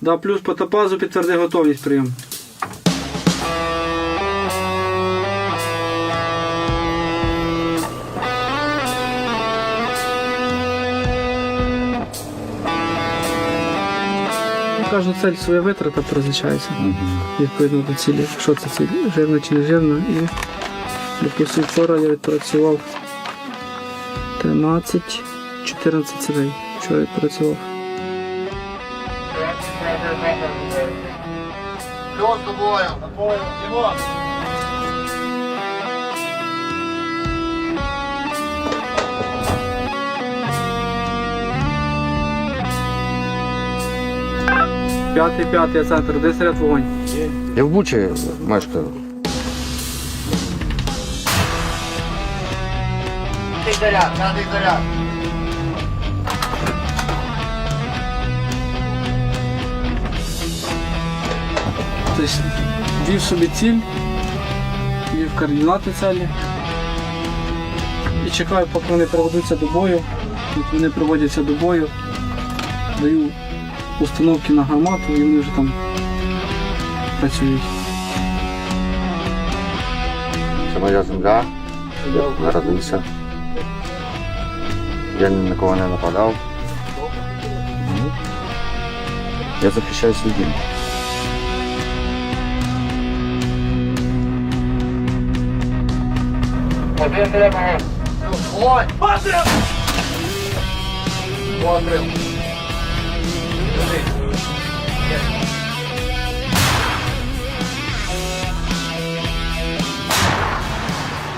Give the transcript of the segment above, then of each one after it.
Да, плюс по топазу підтверди готовність прийом. Кожна цель своя витрата призначається відповідно до цілі. Що це ціль? Жирна чи не жирна. І, допустим, вчора я відпрацював 13-14 цілей. Вчора відпрацював. Плюс до бою. П'ятий, п'ятий центр, де серед вогонь. Я в Бучі мешкаю. П'ятий заряд, п'ятий заряд. Тобто ввів собі ціль, ввів координати цілі. І чекаю, поки вони приведуться до бою. От вони приводяться до бою, даю установки на гармату і вони вже там працюють. Це моя земля. Я народився. Я ні на кого не нападав. Я захищаю свій дім. Один треба. Вогонь! Постріл! Постріл.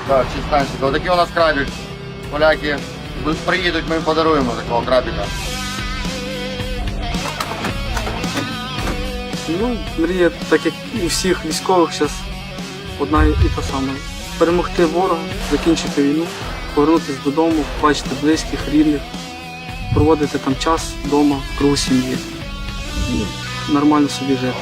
Так, 16. Отакий у нас крабик. Поляки приїдуть, ми їм подаруємо такого крабика. Ну, мрія, так як і у всіх військових зараз одна і та сама. Перемогти ворога, закінчити війну, повернутися додому, бачити близьких, рідних, проводити там час вдома, кругу сім'ї. І нормально собі жити.